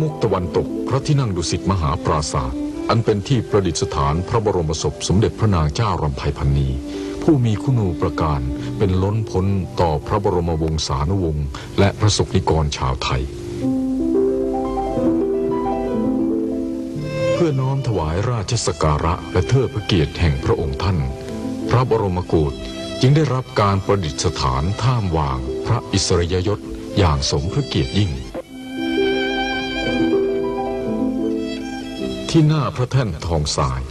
มุกตะวันตก พระที่นั่งดุสิตมหาปราศาสตร์อันเป็นที่ประดิษฐานพระบรมศพสมเด็จพระนางเจ้ารำไพพันนีผู้มีคุณูปการเป็นล้นพ้นต่อพระบรมวงศานุวงศ์และพระสกนิกรชาวไทย เพื่อน้อมถวายราชสกการะและเทิดพระเกียรติแห่งพระองค์ท่าน พระบรมโกศจึงได้รับการประดิษฐานท่ามวางพระอิสริยยศอย่างสมพระเกียรติยิ่ง ที่หน้าพระแท่นทองสาย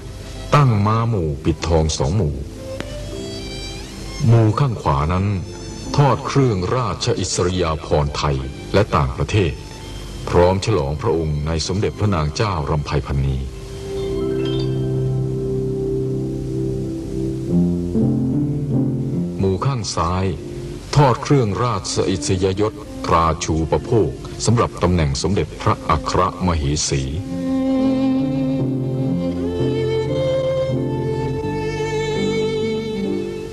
ตั้งม้าหมู่ปิดทองสองหมู่ หมู่ข้างขวานั้น ทอดเครื่องราชอิสริยาภรณ์ไทยและต่างประเทศ พร้อมฉลองพระองค์ในสมเด็จพระนางเจ้ารำไพพันนีหมู่ข้างซ้าย ทอดเครื่องราชอิสริยยศตราชูประโภคสำหรับตำแหน่งสมเด็จพระอัครมเหสี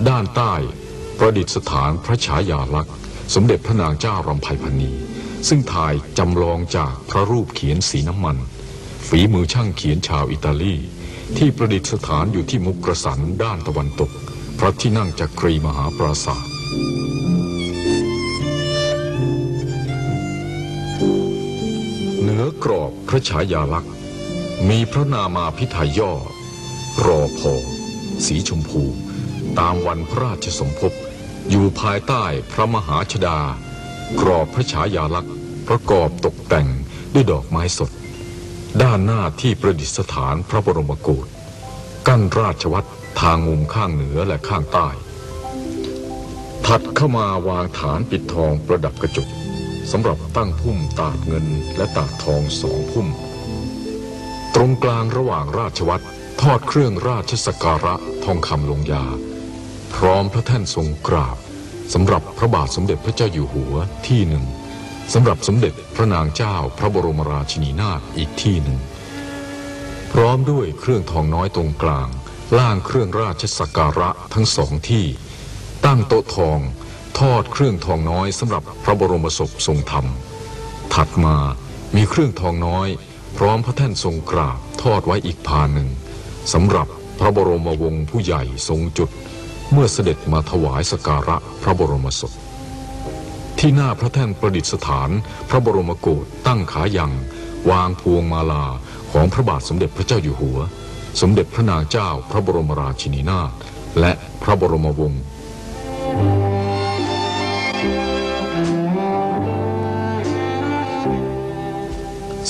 ด้านใต้ประดิษฐานพระฉายาลักษณ์ สมเด็จพระนางเจ้ารำไพพันนีซึ่งถ่ายจำลองจากพระรูปเขียนสีน้ำมัน ฝีมือช่างเขียนชาวอิตาลี ที่ประดิษฐานอยู่ที่มุกกระสันด้านตะวันตก พระที่นั่งจักรีมหาปราศาสตร์เหนือกรอบพระฉายาลักษณ์ มีพระนามาพิไทยย่อรอพอสีชมพู ตามวันพระราชสมภพ อยู่ภายใต้พระมหาชดา กรอบพระฉายาลักษณ์ ประกอบตกแต่งด้วยดอกไม้สด ด้านหน้าที่ประดิษฐานพระบรมโกศกั้นราชวัตรทางมุมข้างเหนือและข้างใต้ ถัดเข้ามาวางฐานปิดทองประดับกระจกสำหรับตั้งพุ่มตาดเงินและตาดทองสองพุ่ม ตรงกลางระหว่างราชวัตรทอดเครื่องราชสกการะทองคำลงยา พร้อมพระแท่นทรงกราบสำหรับพระบาทสมเด็จพระเจ้าอยู่หัวที่หนึ่งสำหรับสมเด็จพระนางเจ้าพระบรมราชินีนาถอีกที่หนึ่ง พร้อมด้วยเครื่องทองน้อยตรงกลาง ล่างเครื่องราชสักการะทั้งสองที่ ตั้งโต๊ะทอง ทอดเครื่องทองน้อยสำหรับพระบรมศพทรงธรรม ถัดมามีเครื่องทองน้อย พร้อมพระแท่นทรงกราบทอดไว้อีกพานหนึ่งสำหรับพระบรมวงศ์ผู้ใหญ่ทรงจุด เมื่อเสด็จมาถวายสการะพระบรมศพ ที่หน้าพระแท่นประดิษฐาน พระบรมโกศตั้งขายัง วางพวงมาลาของพระบาทสมเด็จพระเจ้าอยู่หัว สมเด็จพระนางเจ้าพระบรมราชินีนาถและพระบรมวงศ์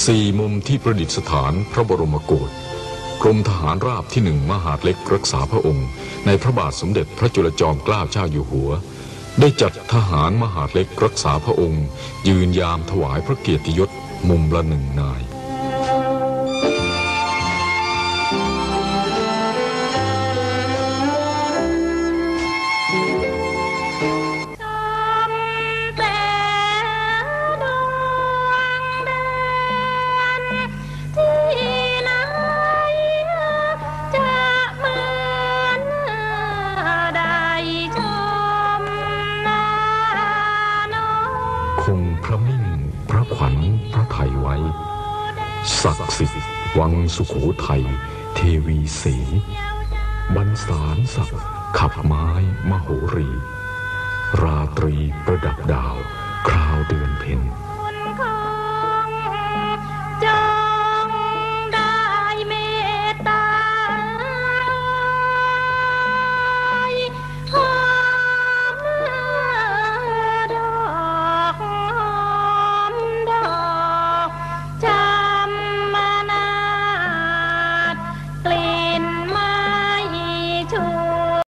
สี่มุมที่ประดิษฐานพระบรมโกศ กรมทหารราบที่หนึ่งมหาดเล็กรักษาพระองค์ ในพระบาทสมเด็จพระจุลจอมเกล้าเจ้าอยู่หัว ได้จัดทหารมหาดเล็กรักษาพระองค์ ยืนยามถวายพระเกียรติยศมุมละหนึ่งนาย ศักดิ์สิทธิ์วังสุโขทัย เทวีสีบรรสารศักดิ์ขับไม้มโหรี ราตรีประดับดาว